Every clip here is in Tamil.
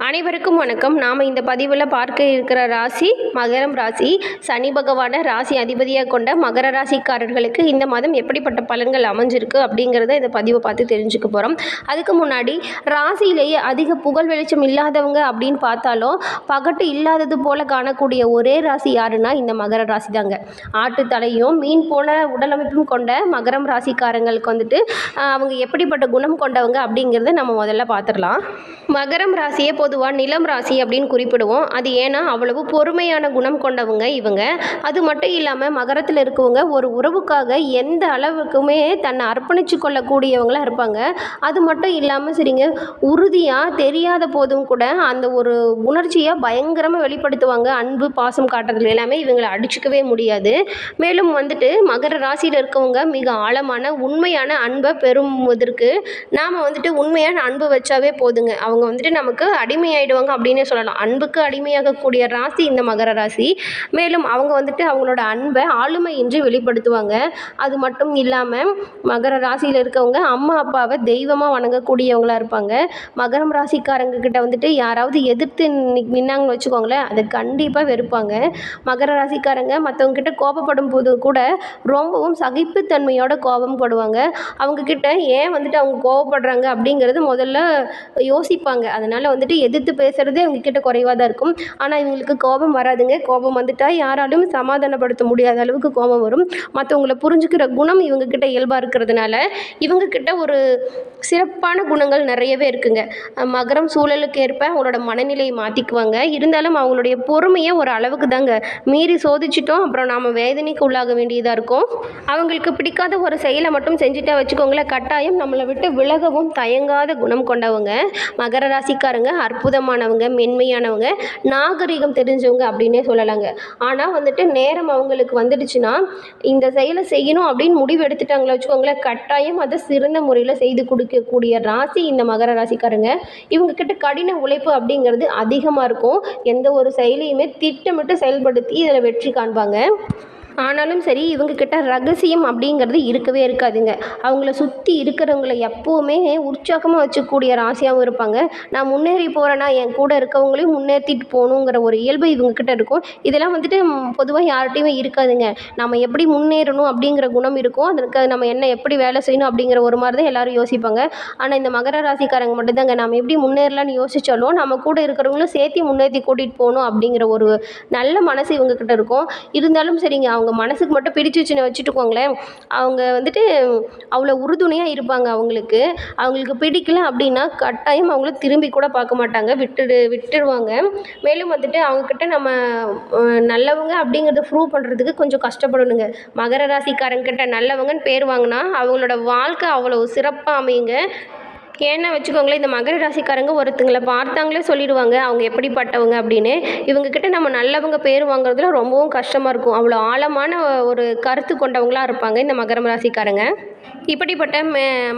அனைவருக்கும் வணக்கம். நாம் இந்த பதிவில் பார்க்க இருக்கிற ராசி மகரம் ராசி சனி பகவானை ராசி அதிபதியாக கொண்ட மகர ராசிக்காரர்களுக்கு இந்த மாதம் எப்படிப்பட்ட பலன்கள் அமைஞ்சிருக்கு அப்படிங்கிறத இந்த பதிவை பார்த்து தெரிஞ்சுக்க போகிறோம் அதுக்கு முன்னாடி ராசியிலேயே அதிக புகழ் வெளிச்சம் இல்லாதவங்க அப்படின்னு பார்த்தாலும் பகட்டு இல்லாதது போல காணக்கூடிய ஒரே ராசி யாருன்னா இந்த மகர ராசி தாங்க ஆட்டு தலையும் மீன் போல உடலமைப்பும் கொண்ட மகரம் ராசிக்காரங்களுக்கு வந்துட்டு அவங்க எப்படிப்பட்ட குணம் கொண்டவங்க அப்படிங்கிறத நம்ம முதல்ல பார்த்துடலாம். மகரம் ராசியை பொதுவாக நிலம் ராசி அப்படின்னு குறிப்பிடுவோம். அது ஏன்னா அவ்வளவு பொறுமையான குணம் கொண்டவங்க இவங்க. அது மட்டும் இல்லாமல் மகரத்தில் இருக்கவங்க ஒரு உறவுக்காக எந்த அளவுக்குமே தன்னை அர்ப்பணித்து கொள்ளக்கூடியவங்களாக இருப்பாங்க. அது மட்டும் இல்லாமல் சரிங்க உறுதியாக தெரியாத போதும் கூட அந்த ஒரு உணர்ச்சியை பயங்கரமாக வெளிப்படுத்துவாங்க. அன்பு பாசம் காட்டுறதுல எல்லாமே இவங்களை அடிச்சுக்கவே முடியாது. மேலும் வந்துட்டு மகர ராசியில் இருக்கவங்க மிக ஆழமான உண்மையான அன்பை பெறுவதற்கு நாம் வந்துட்டு உண்மையான அன்பு வச்சாவே போதுங்க. அவங்க வந்துட்டு நமக்கு அடி அடிமையாயிடுவாங்க அப்படின்னே சொல்லலாம். அன்புக்கு அடிமையாகக்கூடிய ராசி இந்த மகர ராசி. மேலும் அவங்க வந்துட்டு அவங்களோட அன்பை ஆளுமையின்றி வெளிப்படுத்துவாங்க. அது மட்டும் இல்லாமல் மகர ராசியில் இருக்கவங்க அம்மா அப்பாவை தெய்வமாக வணங்கக்கூடியவங்களாக இருப்பாங்க. மகரம் ராசிக்காரங்க கிட்ட வந்துட்டு யாராவது எதிர்த்து நின்னாங்கன்னு வச்சுக்கோங்களேன் அதை கண்டிப்பாக வெறுப்பாங்க. மகர ராசிக்காரங்க மற்றவங்க கிட்ட கோபப்படும் போது கூட ரொம்பவும் சகிப்புத்தன்மையோட கோபம் படுவாங்க. அவங்க கிட்ட ஏன் வந்துட்டு அவங்க கோவப்படுறாங்க அப்படிங்கிறது முதல்ல யோசிப்பாங்க. அதனால் வந்துட்டு எதிர்த்து பேசுகிறதே அவங்கக்கிட்ட குறைவாக தான் இருக்கும். ஆனால் இவங்களுக்கு கோபம் வராதுங்க. கோபம் வந்துட்டால் யாராலும் சமாதானப்படுத்த முடியாத அளவுக்கு கோபம் வரும். மற்றவங்கள புரிஞ்சுக்கிற குணம் இவங்கக்கிட்ட இயல்பாக இருக்கிறதுனால இவங்கக்கிட்ட ஒரு சிறப்பான குணங்கள் நிறையவே இருக்குங்க. மகரம் சூழலுக்கு ஏற்ப அவங்களோட மனநிலையை மாற்றிக்குவாங்க இருந்தாலும் அவங்களுடைய பொறுமையை ஒரு அளவுக்கு தாங்க. மீறி சோதிச்சிட்டோம் அப்புறம் நாம் வேதனைக்கு உள்ளாக வேண்டியதாக இருக்கும். அவங்களுக்கு பிடிக்காத ஒரு செயலை மட்டும் செஞ்சுட்டா வச்சுக்கோங்களேன் கட்டாயம் நம்மளை விட்டு விலகவும் தயங்காத குணம் கொண்டவங்க. மகர ராசிக்காரங்க அற்புதமானவங்க மென்மையானவங்க நாகரிகம் தெரிஞ்சவங்க அப்படின்னே சொல்லலாங்க. ஆனால் வந்துட்டு நேரம் அவங்களுக்கு வந்துடுச்சுன்னா இந்த செயலை செய்யணும் அப்படின்னு முடிவு எடுத்துட்டாங்களே வச்சுக்கோங்களேன் கட்டாயம் அதை சிறந்த முறையில் செய்து கொடுக்கக்கூடிய ராசி இந்த மகர ராசிக்காரங்க. இவங்கக்கிட்ட கடின உழைப்பு அப்படிங்கிறது அதிகமாக இருக்கும். எந்த ஒரு செயலையுமே திட்டமிட்டு செயல்படுத்தி இதில் வெற்றி காண்பாங்க. ஆனாலும் சரி இவங்க கிட்ட ரகசியம் அப்படிங்கிறது இருக்கவே இருக்காதுங்க. அவங்கள சுற்றி இருக்கிறவங்கள எப்போவுமே உற்சாகமாக வச்சுக்கூடிய ராசியாகவும் இருப்பாங்க. நான் முன்னேறி போகிறேன்னா என் கூட இருக்கவங்களையும் முன்னேற்றிட்டு போகணுங்கிற ஒரு இயல்பு இவங்கக்கிட்ட இருக்கும். இதெல்லாம் வந்துட்டு பொதுவாக யார்கிட்டையுமே இருக்காதுங்க. நம்ம எப்படி முன்னேறணும் அப்படிங்கிற குணம் இருக்கும் அதற்கு நம்ம என்ன எப்படி வேலை செய்யணும் அப்படிங்கிற ஒரு மாதிரி தான் எல்லாரும் யோசிப்பாங்க. ஆனால் இந்த மகர ராசிக்காரங்க மட்டும்தாங்க நம்ம எப்படி முன்னேறலாம்னு யோசிச்சாலும் நம்ம கூட இருக்கிறவங்களும் சேர்த்து முன்னேற்றி கூட்டிகிட்டு போகணும் அப்படிங்கிற ஒரு நல்ல மனசு இவங்கக்கிட்ட இருக்கும். இருந்தாலும் சரிங்க அவங்க அவங்க மனசுக்கு மட்டும் பிடிச்சிச்சுன்னு வச்சுட்டுக்கோங்களேன். அவங்க வந்துட்டு அவ்வளோ உறுதுணையாக இருப்பாங்க அவங்களுக்கு. அவங்களுக்கு பிடிக்கல அப்படின்னா கட்டாயம் அவங்கள திரும்பி கூட பார்க்க மாட்டாங்க. விட்டுடு விட்டுடுவாங்க மேலும் வந்துட்டு அவங்கக்கிட்ட நம்ம நல்லவங்க அப்படிங்கிறத ப்ரூவ் பண்ணுறதுக்கு கொஞ்சம் கஷ்டப்படணுங்க. மகர ராசிக்காரங்கிட்ட நல்லவங்கன்னு பேர் வாங்கினா அவங்களோட வாழ்க்கை அவ்வளோ சிறப்பாக அமையுங்க. ஏன்னா வச்சுக்கோங்களேன் இந்த மகர ராசிக்காரங்க ஒருத்தங்களை பார்த்தாங்களே சொல்லிடுவாங்க அவங்க எப்படிப்பட்டவங்க அப்படின்னு. இவங்கக்கிட்ட நம்ம நல்லவங்க பேர் வாங்குறதுல ரொம்பவும் கஷ்டமாக இருக்கும். அவ்வளோ ஆழமான ஒரு கருத்து கொண்டவங்களா இருப்பாங்க இந்த மகரம் ராசிக்காரங்க. இப்படிப்பட்ட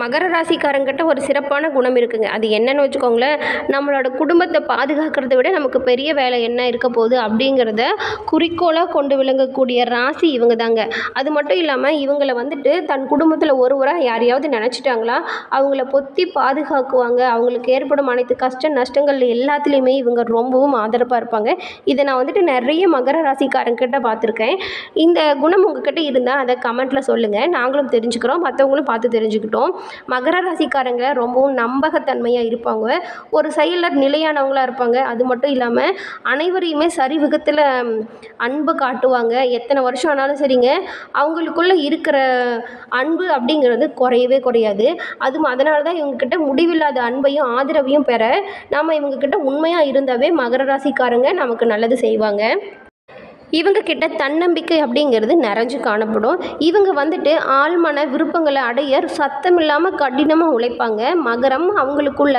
மகர ராசிக்காரங்கிட்ட ஒரு சிறப்பான குணம் இருக்குங்க. அது என்னன்னு வச்சுக்கோங்களேன் நம்மளோட குடும்பத்தை பாதுகாக்கிறத விட நமக்கு பெரிய வேலை என்ன இருக்க போகுது அப்படிங்கிறத குறிக்கோளாக கொண்டு விளங்கக்கூடிய ராசி இவங்க தாங்க அது மட்டும் இல்லாமல் இவங்கள வந்துட்டு தன் குடும்பத்தில் ஒருவராக யாரையாவது நினச்சிட்டாங்களா அவங்கள பொத்தி பாதுகாக்குவாங்க. அவங்களுக்கு ஏற்படும் அனைத்து கஷ்ட நஷ்டங்கள் எல்லாத்துலேயுமே இவங்க ரொம்பவும் ஆதரவாக இருப்பாங்க. இதை நான் வந்துட்டு நிறைய மகர ராசிக்காரங்கிட்ட பார்த்துருக்கேன். இந்த குணம் உங்ககிட்ட இருந்தால் அதை கமெண்ட்டில் சொல்லுங்கள் நாங்களும் தெரிஞ்சுக்கிறோம். மற்றவங்களும் பார்த்து தெரிஞ்சுக்கிட்டோம். மகர ராசிக்காரங்க ரொம்பவும் நம்பகத்தன்மையாக இருப்பாங்க. ஒரு செயலில் நிலையானவங்களா இருப்பாங்க. அது மட்டும் இல்லாமல் அனைவரையுமே சரிவிகத்தில் அன்பு காட்டுவாங்க. எத்தனை வருஷம் ஆனாலும் சரிங்க. அவங்களுக்குள்ளே இருக்கிற அன்பு அப்படிங்கிறது குறையவே குறையாது. அதுவும் அதனால தான் இவங்கக்கிட்ட முடிவில்லாத அன்பையும் ஆதரவையும் பெற நாம் இவங்கக்கிட்ட உண்மையாக இருந்தாவே மகர ராசிக்காரங்க நமக்கு நல்லது செய்வாங்க. இவங்க கிட்ட தன்னம்பிக்கை அப்படிங்கிறது நிறைஞ்சு காணப்படும். இவங்க வந்துட்டு ஆழ்மன விருப்பங்களை அடைய சத்தம் இல்லாமல் கடினமாக உழைப்பாங்க. மகரம் அவங்களுக்குள்ள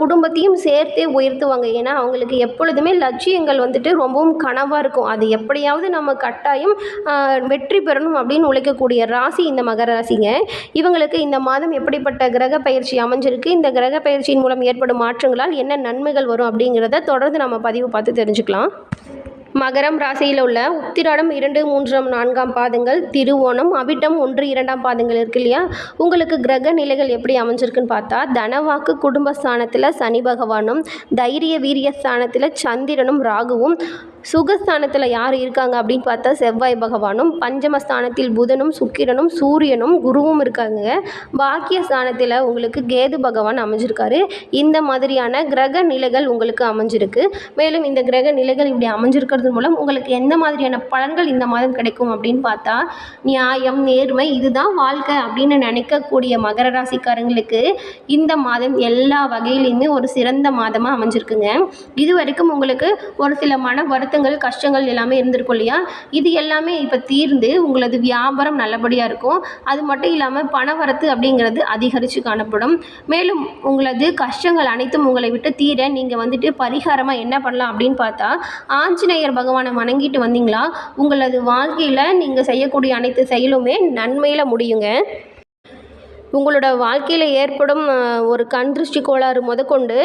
குடும்பத்தையும் சேர்த்தே உயர்த்துவாங்க. ஏன்னா அவங்களுக்கு எப்பொழுதுமே லட்சியங்கள் வந்துட்டு ரொம்பவும் கனவாக இருக்கும். அது எப்படியாவது நம்ம கட்டாயம் வெற்றி பெறணும் அப்படின்னு உழைக்கக்கூடிய ராசி இந்த மகர ராசிங்க. இவங்களுக்கு இந்த மாதம் எப்படிப்பட்ட கிரக பயிற்சி அமைஞ்சிருக்கு? இந்த கிரக பயிற்சியின் மூலம் ஏற்படும் மாற்றங்களால் என்ன நன்மைகள் வரும் அப்படிங்கிறத தொடர்ந்து நம்ம பதிவு பார்த்து தெரிஞ்சுக்கலாம். மகரம் ராசியில் உள்ள உத்திராடம் இரண்டு மூன்றாம் நான்காம் பாதங்கள் திருவோணம் அவிட்டம் ஒன்று இரண்டாம் பாதங்கள் இருக்கு இல்லையா? உங்களுக்கு கிரக நிலைகள் எப்படி அமைஞ்சிருக்குன்னு பார்த்தா தனவாக்கு குடும்ப ஸ்தானத்தில் சனி பகவானும் தைரிய வீரிய ஸ்தானத்தில் சந்திரனும் ராகுவும் சுகஸ்தானத்தில் யார் இருக்காங்க அப்படின்னு பார்த்தா செவ்வாய் பகவானும் பஞ்சமஸ்தானத்தில் புதனும் சுக்கிரனும் சூரியனும் குருவும் இருக்காங்க. பாக்கிய ஸ்தானத்தில் உங்களுக்கு கேது பகவான் அமைஞ்சிருக்காரு. இந்த மாதிரியான கிரக நிலைகள் உங்களுக்கு அமைஞ்சிருக்கு. மேலும் இந்த கிரக நிலைகள் இப்படி அமைஞ்சிருக்கிறது மூலம் உங்களுக்கு எந்த மாதிரியான பலன்கள் இந்த மாதம் கிடைக்கும் அப்படின்னு பார்த்தா நியாயம் நேர்மை இதுதான் வாழ்க்கை அப்படின்னு நினைக்கக்கூடிய மகர ராசிக்காரங்களுக்கு இந்த மாதம் எல்லா வகையிலையுமே ஒரு சிறந்த மாதமாக அமைஞ்சிருக்குங்க. இது வரைக்கும் உங்களுக்கு ஒரு சில மன வருத்தங்கள் கஷ்டங்கள் எல்லாமே இருந்திருக்கும் இல்லையா? இது எல்லாமே இப்போ தீர்ந்து உங்களது வியாபாரம் நல்லபடியாக இருக்கும். அது மட்டும் இல்லாமல் பணவரத்து அப்படிங்கிறது அதிகரித்து காணப்படும். மேலும் உங்களது கஷ்டங்கள் அனைத்தும் உங்களை விட்டு தீர நீங்கள் வந்துட்டு பரிகாரமாக என்ன பண்ணலாம் அப்படின்னு பார்த்தா ஆஞ்சநேயர் பகவானை வணங்கிட்டு வந்தீங்களா? உங்களது வாழ்க்கையில் நீங்கள் செய்யக்கூடிய அனைத்து செயலுமே நன்மையில் முடியுங்க. உங்களோட வாழ்க்கையில் ஏற்படும் ஒரு கண் திருஷ்டி கோளாறு முதற்கொண்டு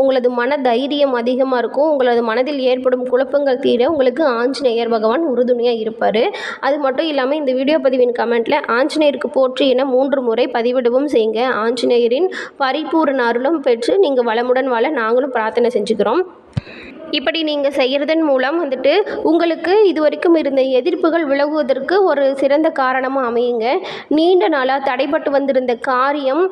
உங்களது மன தைரியம் அதிகமாக இருக்கும். உங்களது மனதில் ஏற்படும் குழப்பங்கள் தீர உங்களுக்கு ஆஞ்சநேயர் பகவான் உறுதுணையாக இருப்பார். அது மட்டும் இல்லாமல் இந்த வீடியோ பதிவின் கமெண்ட்டில் ஆஞ்சநேயருக்கு போற்றி என மூன்று முறை பதிவிடவும் செய்யுங்க. ஆஞ்சநேயரின் பரிபூரண அருளும் பெற்று நீங்கள் வளமுடன் வாழ நாங்களும் பிரார்த்தனை செஞ்சுக்கிறோம். இப்படி நீங்கள் செய்கிறதன் மூலம் வந்துட்டு உங்களுக்கு இது வரைக்கும் இருந்த எதிர்ப்புகள் விலகுவதற்கு ஒரு சிறந்த காரணமாக அமையுங்க. நீண்ட நாளாக தடைப்பட்டு வந்திருந்த காரியம்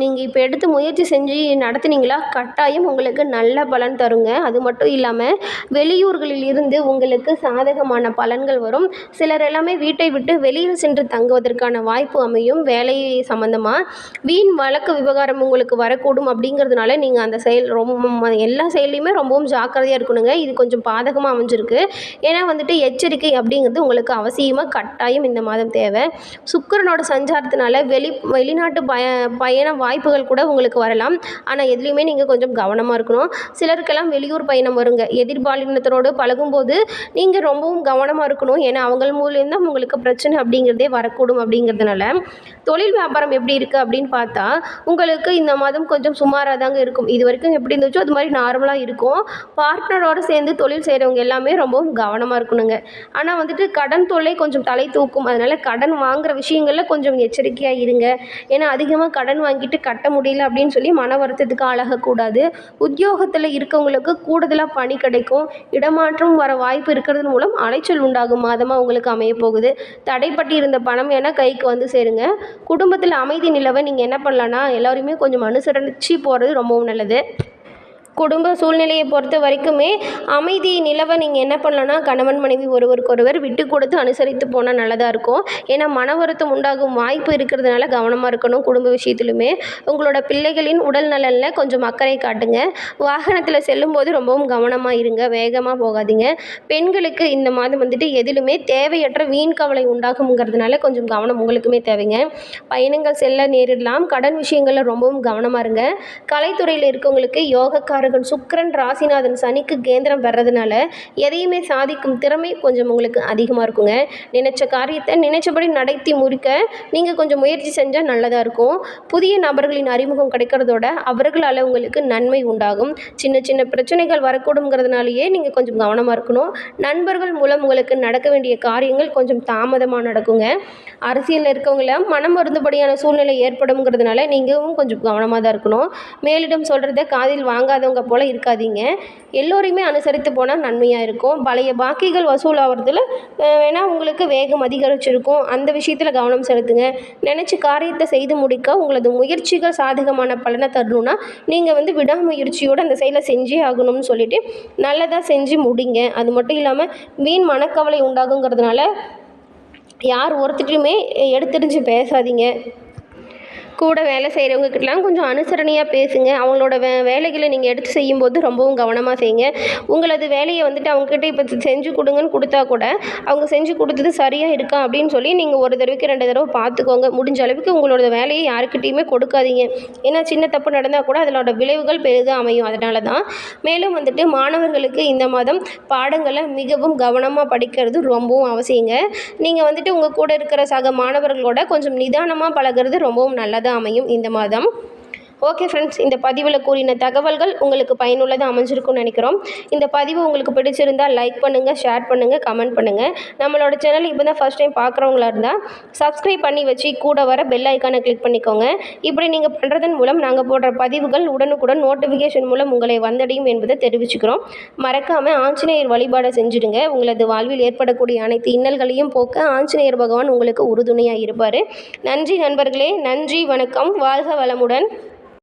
நீங்கள் இப்போ எடுத்து முயற்சி செஞ்சு நடத்துனீங்களா? கட்டாயம் உங்களுக்கு நல்ல பலன் தருங்க. அது மட்டும் இல்லாமல் வெளியூர்களில் இருந்து உங்களுக்கு சாதகமான பலன்கள் வரும். சிலர் எல்லாமே வீட்டை விட்டு வெளியில் சென்று தங்குவதற்கான வாய்ப்பு அமையும். வேலை சம்மந்தமாக வீண் வழக்கு விவகாரம் உங்களுக்கு வரக்கூடும் அப்படிங்கிறதுனால நீங்கள் அந்த செயல் ரொம்ப எல்லா செயல்லையுமே ரொம்பவும் ஜாக்கிரதையாக இருக்கணுங்க இது கொஞ்சம் பாதகமாக அமைஞ்சிருக்கு. ஏன்னா வந்துட்டு எச்சரிக்கை அப்படிங்கிறது உங்களுக்கு அவசியமாக கட்டாயம் இந்த மாதம் தேவை. சுக்கரனோட சஞ்சாரத்தினால வெளி வெளிநாட்டு பய பயண வாய்ப்புகள் கூட உங்களுக்கு வரலாம். ஆனால் எதுலேயுமே நீங்கள் கொஞ்சம் கவனமாக இருக்கணும். சிலருக்கெல்லாம் வெளியூர் பயணம் வருங்க. எதிர்பாலினத்தரோடு பழகும்போது நீங்கள் ரொம்பவும் கவனமாக இருக்கணும். ஏன்னா அவங்க மூலியம்தான் உங்களுக்கு பிரச்சனை அப்படிங்கிறதே வரக்கூடும் அப்படிங்கிறதுனால. தொழில் வியாபாரம் எப்படி இருக்குது அப்படின்னு பார்த்தா உங்களுக்கு இந்த மாதம் கொஞ்சம் சுமாராக தாங்க இருக்கும். இது வரைக்கும் எப்படி இருந்துச்சோ அது மாதிரி நார்மலாக இருக்கும். பார்ட்னரோடு சேர்ந்து தொழில் செய்கிறவங்க எல்லாமே ரொம்பவும் கவனமாக இருக்கணுங்க. ஆனால் வந்துட்டு கடன் தொல்லை கொஞ்சம் தலை தூக்கும். அதனால் கடன் வாங்குகிற விஷயங்களில் கொஞ்சம் எச்சரிக்கையாக இருங்க. ஏன்னா அதிகமாக கடன் வாங்கிட்டு கட்ட முடியல அப்படின்னு சொல்லி மன வருத்தத்துக்கு ஆளாகக்கூடாது. உத்தியோகத்தில் இருக்கவங்களுக்கு கூடுதலாக பணி கிடைக்கும். இடமாற்றம் வர வாய்ப்பு இருக்கிறது மூலம் அலைச்சல் உண்டாகும். மாதமாக உங்களுக்கு அமைய போகுது. தடைப்பட்டு இருந்த பணம் என கைக்கு வந்து சேருங்க. குடும்பத்தில் அமைதி நிலவை நீங்கள் என்ன பண்ணலான்னா எல்லோரையுமே கொஞ்சம் அனுசரித்து போகிறது ரொம்பவும் நல்லது. குடும்ப சூழ்நிலையை பொறுத்த வரைக்குமே அமைதி நிலவ நீங்கள் என்ன பண்ணலன்னா கணவன் மனைவி ஒருவருக்கொருவர் விட்டு கொடுத்து அனுசரித்து போனால் நல்லதாக இருக்கும். ஏன்னா மன வருத்தம் உண்டாகும் வாய்ப்பு இருக்கிறதுனால கவனமாக இருக்கணும். குடும்ப விஷயத்திலுமே உங்களோட பிள்ளைகளின் உடல் நலனில் கொஞ்சம் அக்கறை காட்டுங்க. வாகனத்தில் செல்லும்போது ரொம்பவும் கவனமாக இருங்க. வேகமாக போகாதீங்க. பெண்களுக்கு இந்த மாதம் வந்துட்டு எதிலுமே தேவையற்ற வீண் கவலை உண்டாகுங்கிறதுனால கொஞ்சம் கவனம் உங்களுக்குமே தேவைங்க. பயணங்கள் செல்ல நேரிடலாம். கடன் விஷயங்களில் ரொம்பவும் கவனமாக இருங்க. கலைத்துறையில் இருக்கவங்களுக்கு யோகக்காரகன் சுக்கிரன் ராசிநாதன் சனிக்கு கேந்திரம் வர்றதுனால எதையுமே சாதிக்கும் திறமை கொஞ்சம் உங்களுக்கு அதிகமாக இருக்குங்க. நினைச்ச காரியத்தை நினைச்சபடி நடத்தி முடிக்க நீங்கள் கொஞ்சம் முயற்சி செஞ்சால் நல்லதாக இருக்கும். புதிய நபர்களின் அறிமுகம் கிடைக்கிறதோட அவர்களால் உங்களுக்கு நன்மை உண்டாகும். சின்ன சின்ன பிரச்சனைகள் வரக்கூடுங்கிறதுனாலேயே நீங்கள் கொஞ்சம் கவனமாக இருக்கணும். நண்பர்கள் மூலம் உங்களுக்கு நடக்க வேண்டிய காரியங்கள் கொஞ்சம் தாமதமாக நடக்குங்க. அரசியலில் இருக்கவங்கள மனம் மருந்துபடியான சூழ்நிலை ஏற்படுங்கிறதுனால நீங்களும் கொஞ்சம் கவனமாக தான் இருக்கணும். மேலிடம் சொல்கிறத காதில் வாங்காதவங்க போல் இருக்காதீங்க. எல்லோரையுமே அனுசரித்து போனால் நன்மையாக இருக்கும். பழைய பாக்கிகள் வசூல் ஆகிறதுல வேணால் உங்களுக்கு வேகம் அதிகரிச்சிருக்கும். அந்த விஷயத்தில் கவனம் செலுத்துங்க. நினச்சி காரியத்தை செய்து முடிக்க உங்களது முயற்சிகள் சாதகமான பலனை தரணும்னா நீங்கள் வந்து விடாமுயற்சியோடு அந்த செயலை செஞ்சே ஆகணும்னு சொல்லிட்டு நல்லதாக செஞ்சு முடிங்க. அது மட்டும் இல்லாமல் வீண் மனக்கவலை உண்டாகுங்கிறதுனால யார் ஒருத்தட்டையுமே எடுத்தெறிஞ்சு பேசாதீங்க. கூட வேலை செய்கிறவங்கக்கிட்டலாம் கொஞ்சம் அனுசரணையாக பேசுங்க. அவங்களோட வே வேலைகளை நீங்கள் எடுத்து செய்யும்போது ரொம்பவும் கவனமாக செய்யுங்க. உங்களது வேலையை வந்துட்டு அவங்கக்கிட்ட இப்போ செஞ்சு கொடுங்கன்னு கொடுத்தா கூட அவங்க செஞ்சு கொடுத்தது சரியாக இருக்கா அப்படின்னு சொல்லி நீங்கள் ஒரு தடவைக்கு ரெண்டு தடவை பார்த்துக்கோங்க. முடிஞ்ச அளவுக்கு உங்களோட வேலையை யாருக்கிட்டேயுமே கொடுக்காதீங்க. ஏன்னா சின்ன தப்பு நடந்தால் கூட அதனோட விளைவுகள் பெரிதாக அமையும். அதனால தான் மேலும் வந்துட்டு மாணவர்களுக்கு இந்த மாதம் பாடங்களை மிகவும் கவனமாக படிக்கிறது ரொம்பவும் அவசியங்க. நீங்கள் வந்துட்டு உங்கள் கூட இருக்கிற சக மாணவர்களோட கொஞ்சம் நிதானமாக பழகுறது ரொம்பவும் நல்லதாக அமையும் இந்த மாதம். ஓகே ஃப்ரெண்ட்ஸ் இந்த பதிவில் கூறின தகவல்கள் உங்களுக்கு பயனுள்ளதாக அமைஞ்சிருக்கும்னு நினைக்கிறோம். இந்த பதிவு உங்களுக்கு பிடிச்சிருந்தால் லைக் பண்ணுங்கள் ஷேர் பண்ணுங்கள் கமெண்ட் பண்ணுங்கள் நம்மளோட சேனல் இப்போ தான் ஃபஸ்ட் டைம் பார்க்குறவங்களா இருந்தால் சப்ஸ்கிரைப் பண்ணி வச்சு கூட வர பெல் ஐக்கானை கிளிக் பண்ணிக்கோங்க. இப்படி நீங்கள் பண்ணுறதன் மூலம் நாங்கள் போடுற பதிவுகள் உடனுக்குடன் நோட்டிஃபிகேஷன் மூலம் உங்களை வந்தடையும் என்பதை தெரிவிச்சுக்கிறோம். மறக்காமல் ஆஞ்சநேயர் வழிபாடை செஞ்சுடுங்க. உங்களது வாழ்வில் ஏற்படக்கூடிய அனைத்து இன்னல்களையும் போக்க ஆஞ்சநேயர் பகவான் உங்களுக்கு உறுதுணையாக இருப்பார். நன்றி நண்பர்களே நன்றி வணக்கம். வாழ்க வளமுடன்.